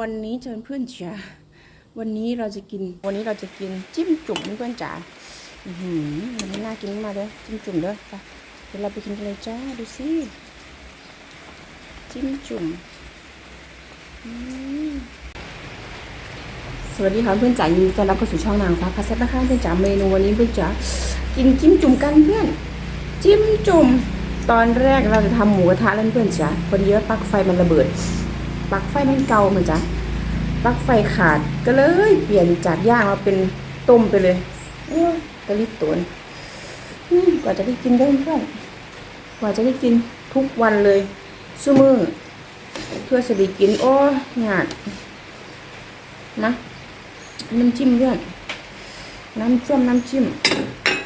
วันนี้เชิญเพื่อนจ๋าวันนี้เราจะกิน วันนี้เราจะกินจิ้มจุ่มเพื่อนจ๋าอือหือวันน่ากินมากเลยจิ้มจุ่มเด้อไปเดี๋ยวเราไปกินกันเลยจ้าดูสิจิ้มจุ่มสวัสดีค่ะเพื่อนจ๋ายินดีต้อนรับเข้าสู่ช่องนางฟ้าพาเซ็ตนะคะเพื่อนจ๋าเมนูวันนี้เพื่อนจ๋ากินจิ้มจุ่มกันเพื่อน จิ้มจุ่ม ตอนแรกเราจะทำหมูกระทะแล้วเพื่อนจ๋าพอดีว่าปลั๊กไฟมันระเบิด ปลั๊กไฟมันเก่าเหมือนจ้ะปลั๊กไฟขาดก็เลยเปลี่ยนจากย่างมาเป็นต้มไปเลยโอ้ยกระลิบตัวนกว่าจะได้กินได้เพื่อนกว่าจะได้กินทุกวันเลยชั่วมือเพื่อจะได้กิน โอ้ยยากนะน้ำจิ้มเพื่อนน้ำจ้วมน้ำจิ้ม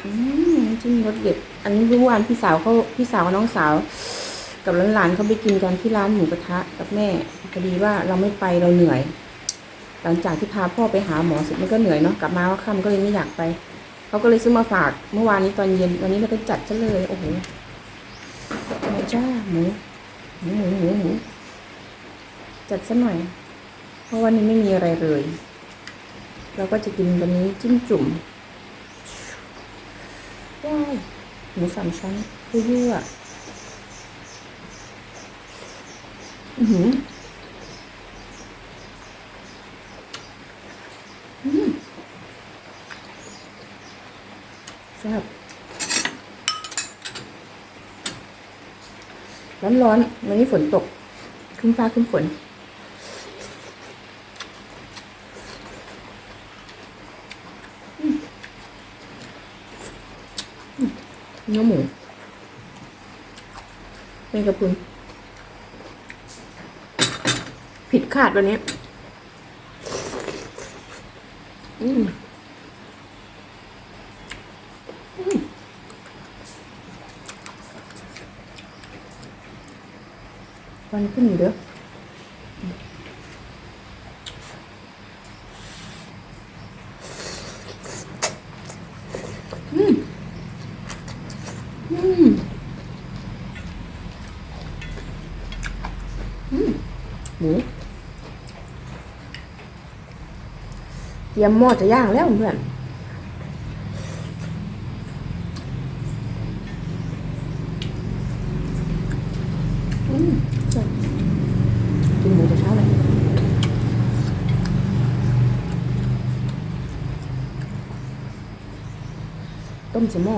อืมน้ำจิ้มรสเด็ดอันนี้เมื่อวานพี่สาวเขาพี่สาวกับน้องสาว กับหลานๆเขาไปกินกันที่ร้านหมูกระทะกับแม่พอดีว่าเราไม่ไปเราเหนื่อย หลังจากที่พาพ่อไปหาหมอเสร็จมันก็เหนื่อยเนาะกลับมาว่าค่ำก็เลยไม่อยากไปเขาก็เลยซื้อมาฝากเมื่อวานนี้ตอนเย็นวันนี้เราก็จัดซะเลยโอ้โหมาจ้าหมูหมูหมูหมูหมูจัดซะหน่อย เพราะวันนี้ไม่มีอะไรเลย เราก็จะกินวันนี้จิ้มจุ่มว้ายหมูสามชั้นเยื่อๆ อือหืออืมแซ่บร้อนร้อนๆวันนี้ฝนตกครึ้มฟ้าครึ้มฝนเนื้อหมูเป็นกระพุน ผิดคาดวันนี้อืมอืมวันขึ้นอยู่เด้ออืมอืมอืมหมู เตรียมหม้อจะย่างแล้วเพื่อนอืมจ้ะกินหมูแต่เช้าเลยต้มใส่หม้อ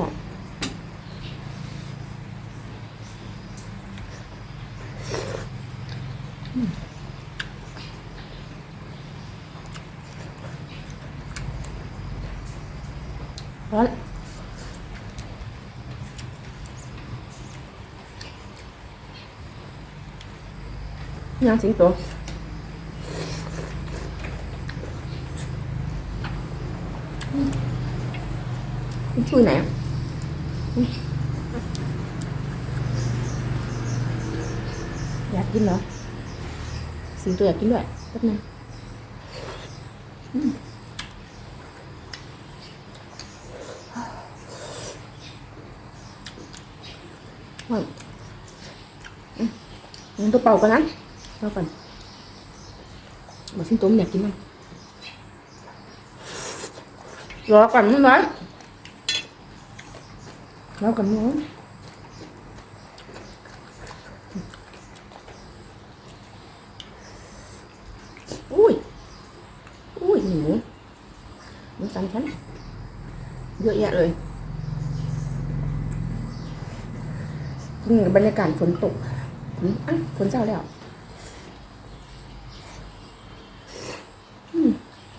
ร้อนยังสิงโตอืมมันช่วยไหนอะอืมอยากกินเหรอสิงโตอยากกินด้วยแป๊บนึงอืม ว่าอืม งั้นตัวเป่ากันนะเป่ากันมาชิ้นตุ้มอยากกินมั้งรอก่อนมั้งน้อยรอก่อนมั้งอุ้ย อุ้ยหนูหนูสามชั้นเยอะแยะเลยนกับรรยากาศฝนตก อะฝนเจ้าแล้วอืม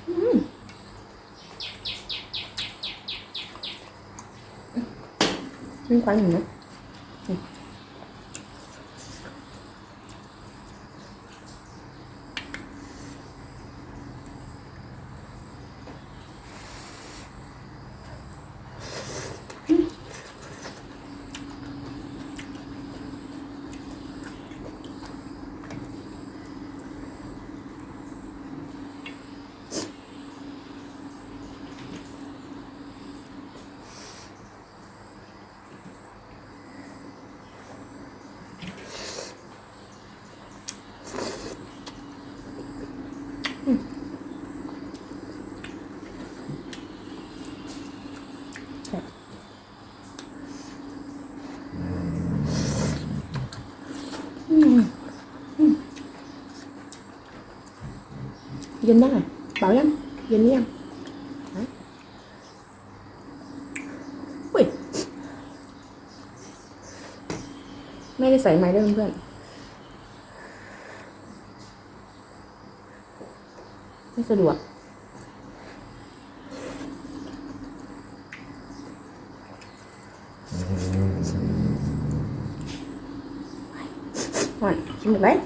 อืมมีควันอยู่นะ เย็นได้เปล่ายังเย็นนี่ยังฮะอุ้ยไม่ได้ใส่ไม้ด้วยเพื่อนไม่สะดวก 明白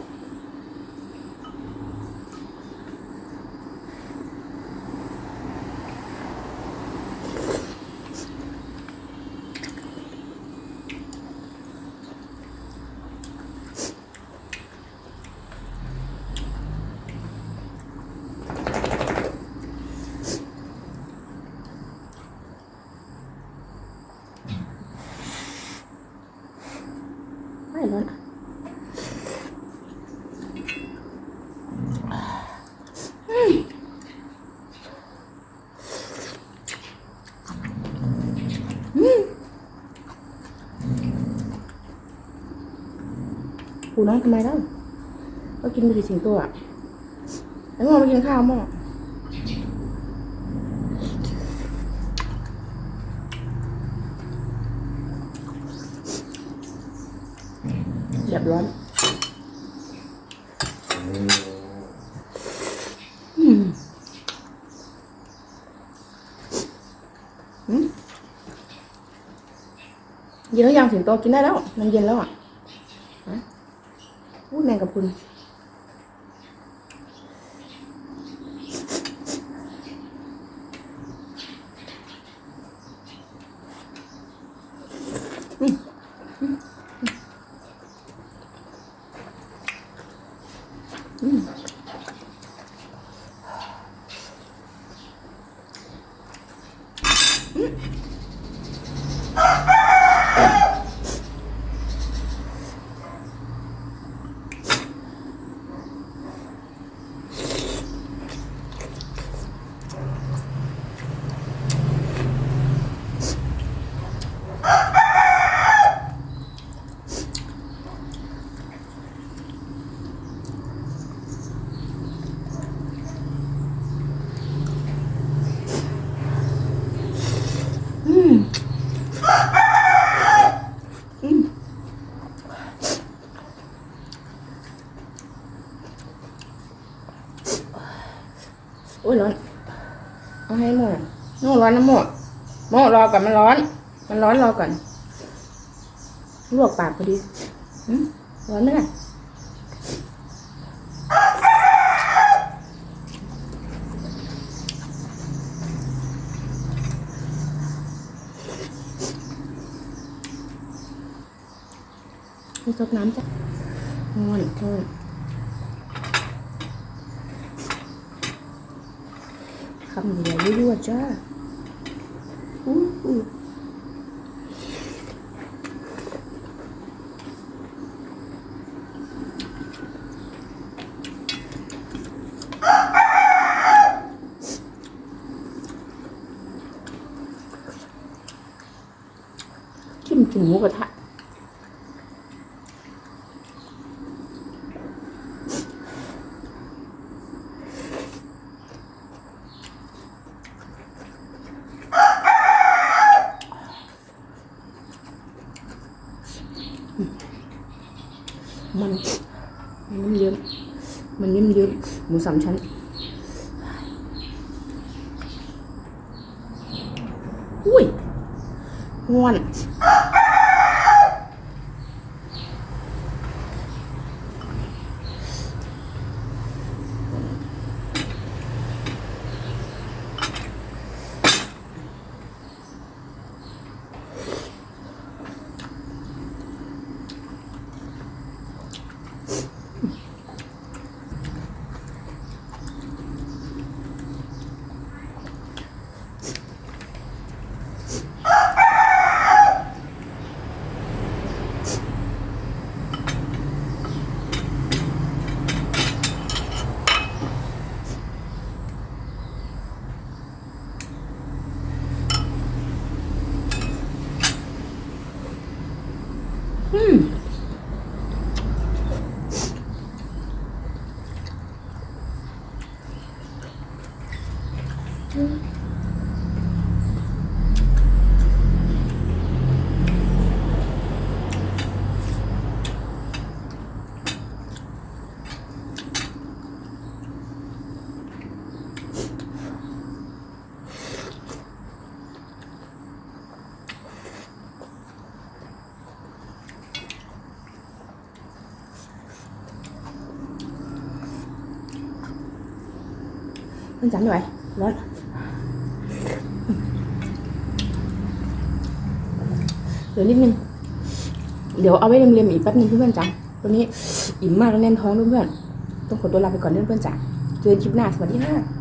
น้องทำไมเล่าก็กินไปดิสิงตัวอะแล้วงอมากินข้าวมั่งเรียบร้อยอืมอืมเย็นแล้วยังสิงโตกินได้แล้ว มันเย็นแล้วอะ พูดแมงกับคุณมอืมอืมอืมอืม โอ้ยร้อน เอาให้หมดโน่ร้อนนะหมดหมดรอก่อนมันร้อน มันร้อนรอก่อน ลวกปากพอดีหืมร้อนไหมล่ะมีซดน้ำจ้ะนอนนอน คำเดียวยั่วจ้าอู้อู้จิ้มกินหมูกระทะ มันมันเยิ้มๆมันเยิ้มเยิ้มๆ หมูสามชั้นอุ้ยง่วน มันจันหน่อยร้อนเดี๋ยวนิดนึงเดี๋ยวเอาไว้เรียมๆอีกแป๊บนึงเพื่อนๆจ้ะตัวนี้อิ่มมากแล้วแน่นท้องด้วยเพื่อน ต้องขอตัวลาไปก่อนเพื่อนๆจ้ะเจอกันคลิปหน้าสวัสดีค่ะ